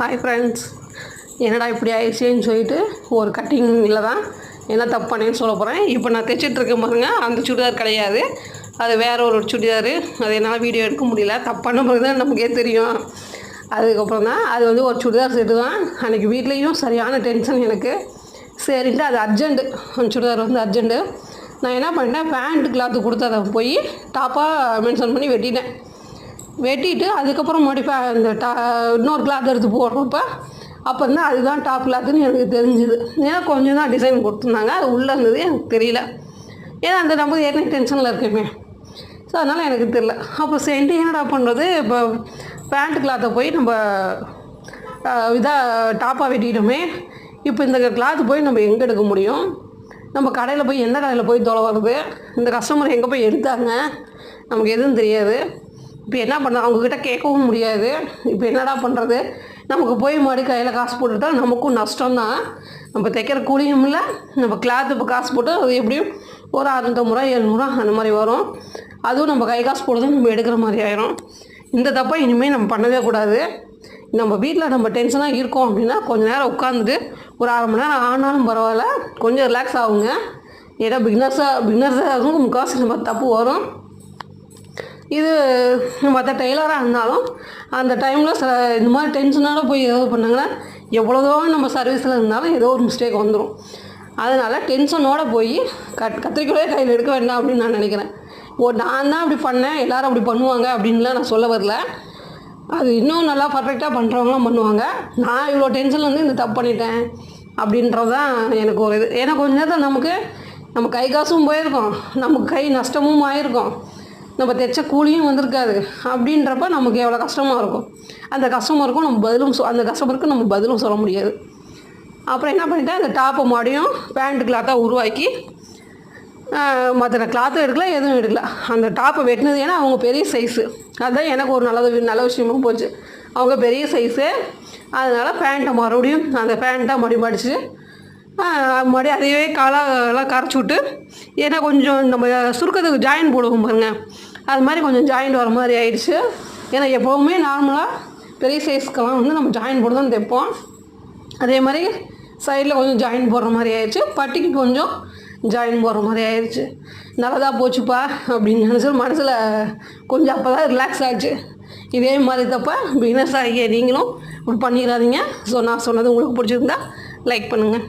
Hi friends என்னடா இப்படி ஆயிடுச்சுன்னு சொல்லிட்டு ஒரு கட்டிங்கில் தான். என்ன தப்பு பண்ணேன்னு சொல்ல போகிறேன் இப்போ நான் தைச்சிட்டு பாருங்கள் பாருங்க. அந்த சுடிதார் கிடையாது. அது வேற ஒரு சுடிதார். அது என்னால் வீடியோ எடுக்க முடியல. தப்பான பிறகு தான் நமக்கே தெரியும். அதுக்கப்புறம் தான் அது வந்து ஒரு சுடிதார் செட்டு தான். அன்றைக்கி வீட்லேயும் சரியான டென்ஷன் எனக்கு. சரின்ட்டு அது அர்ஜெண்ட்டு அந்த சுடிதார் வந்து அர்ஜெண்ட்டு நான் என்ன பண்ணிட்டேன்? பேண்ட் கிளாத்து கொடுத்து அதை போய் டாப்பாக மென்ஷன் பண்ணி வெட்டிட்டேன். வெட்டிட்டு அதுக்கப்புறம் மறுபடியும் அந்த இந்த டா இன்னொரு கிளாத் எடுத்து போடுறப்ப அப்போ தான் அதுதான் டாப் கிளாத்துன்னு எனக்கு தெரிஞ்சுது. ஏன்னா கொஞ்சம் தான் டிசைன் கொடுத்துருந்தாங்க. அது உள்ளே இருந்தது எனக்கு தெரியல. ஏன்னா அந்த நம்ம ஏற்கனவே டென்ஷனில் இருக்கேமே. ஸோ அதனால் எனக்கு தெரியல. அப்போ சென்ட் என்னடா பண்ணுறது இப்போ பேண்ட் கிளாத்தை போய் நம்ம இதாக டாப்பாக வெட்டிட்டோமே. இப்போ இந்த கிளாத்து போய் நம்ம எங்கே எடுக்க முடியும்? நம்ம கடையில் போய் எந்த கடையில் போய் தொலைவது இந்த கஸ்டமர் எங்கே போய் எடுத்தாங்க? நமக்கு எதுவும் தெரியாது. இப்போ என்ன பண்ண அவங்கக்கிட்ட கேட்கவும் முடியாது. இப்போ என்னடா பண்ணுறது நமக்கு போய் மாடி கையில் காசு போட்டுட்டா நமக்கும் நஷ்டம்தான் நம்ம தைக்கிற கூலியும் இல்லை. நம்ம கிளாத்து இப்போ காசு போட்டு அது எப்படியும் ஒரு அறுநூத்தம்பது ரூபா எழுநூறுவா அந்த மாதிரி வரும். அதுவும் நம்ம கை காசு போடுறது நம்ம எடுக்கிற மாதிரி ஆயிரும். இந்த தப்பை இனிமேல் நம்ம பண்ணவே கூடாது. நம்ம வீட்டில் நம்ம டென்ஷனாக இருக்கோம் அப்படின்னா கொஞ்ச நேரம் உட்காந்துட்டு ஒரு அரை மணி நேரம் ஆனாலும் பரவாயில்ல. கொஞ்சம் ரிலாக்ஸ் ஆகுங்க. ஏன்னா பிக்னர்ஸாக பிக்னர்ஸாக இருக்கும் முக்கால்வாசி நம்ம தப்பு வரும். இது மற்ற டெய்லராக இருந்தாலும் அந்த டைமில் சில இந்த மாதிரி டென்ஷனோட போய் ஏதாவது பண்ணாங்கன்னா எவ்வளோதோ நம்ம சர்வீஸில் இருந்தாலும் ஏதோ ஒரு மிஸ்டேக் வந்துடும் அதனால் டென்ஷனோட போய் கட் கத்திரிக்கோலே கையில் எடுக்க வேண்டாம் அப்படின்னு நான் நினைக்கிறேன். ஓ நான் தான் அப்படி பண்ணேன் எல்லாரும் அப்படி பண்ணுவாங்க அப்படின்லாம் நான் சொல்ல வரல. அது இன்னும் நல்லா பர்ஃபெக்டாக பண்ணுறவங்களாம் பண்ணுவாங்க. நான் இவ்வளோ டென்ஷனில் வந்து இந்த தப்பு பண்ணிட்டேன் அப்படின்றது தான் எனக்கு ஒரு இது. ஏன்னா கொஞ்ச நேரத்தில் நமக்கு நம்ம கை காசும் போயிருக்கோம். நமக்கு கை நஷ்டமும் ஆயிருக்கும். நம்ம தைச்ச கூலியும் வந்திருக்காது. அப்படின்றப்ப நமக்கு எவ்வளோ கஷ்டமாக இருக்கும். அந்த கஸ்டமருக்கும் நம்ம பதிலும் சொ- அந்த கஸ்டமருக்கு நம்ம பதிலும் சொல்ல முடியாது. அப்புறம் என்ன பண்ணிட்டேன்? அந்த டாப்பை மறுபடியும் பேண்ட் கிளாத்தாக உருவாக்கி மற்ற கிளாத்தும் எடுக்கல எதுவும் எடுக்கல. அந்த டாப்பை வெட்டினது ஏன்னா அவங்க பெரிய சைஸு அதுதான் எனக்கு ஒரு நல்லது நல்ல விஷயமும் போச்சு. அவங்க பெரிய சைஸு அதனால் பேண்ட்டை மறுபடியும் அந்த பேண்ட்டை மறுபடியும் மடிச்சு மறுபடியும் அதையே காலாலாம் கரைச்சி விட்டு ஏன்னா கொஞ்சம் நம்ம சுருக்கத்துக்கு ஜாயின் போடுவோம் பாருங்கள் அது மாதிரி கொஞ்சம் ஜாயிண்ட் வர மாதிரி ஆயிடுச்சு. ஏன்னா எப்போவுமே நார்மலாக பெரிய சைஸ்க்கெல்லாம் வந்து நம்ம ஜாயின் போட்டு தான் தைப்போம். அதே மாதிரி சைடில் கொஞ்சம் ஜாயின் போடுற மாதிரி ஆயிடுச்சு. பட்டிக்கு கொஞ்சம் ஜாயின் போடுற மாதிரி ஆயிடுச்சு. நல்லதாக போச்சுப்பா அப்படின்னு நினச்சி மனசில் கொஞ்சம் அப்போ தான் ரிலாக்ஸ் ஆச்சு. இதே மாதிரி தப்பா பிகினர்ஸ் ஆகிய நீங்களும் இப்படி பண்ணிடாதீங்க. ஸோ நான் சொன்னது உங்களுக்கு பிடிச்சிருந்தா லைக் பண்ணுங்கள்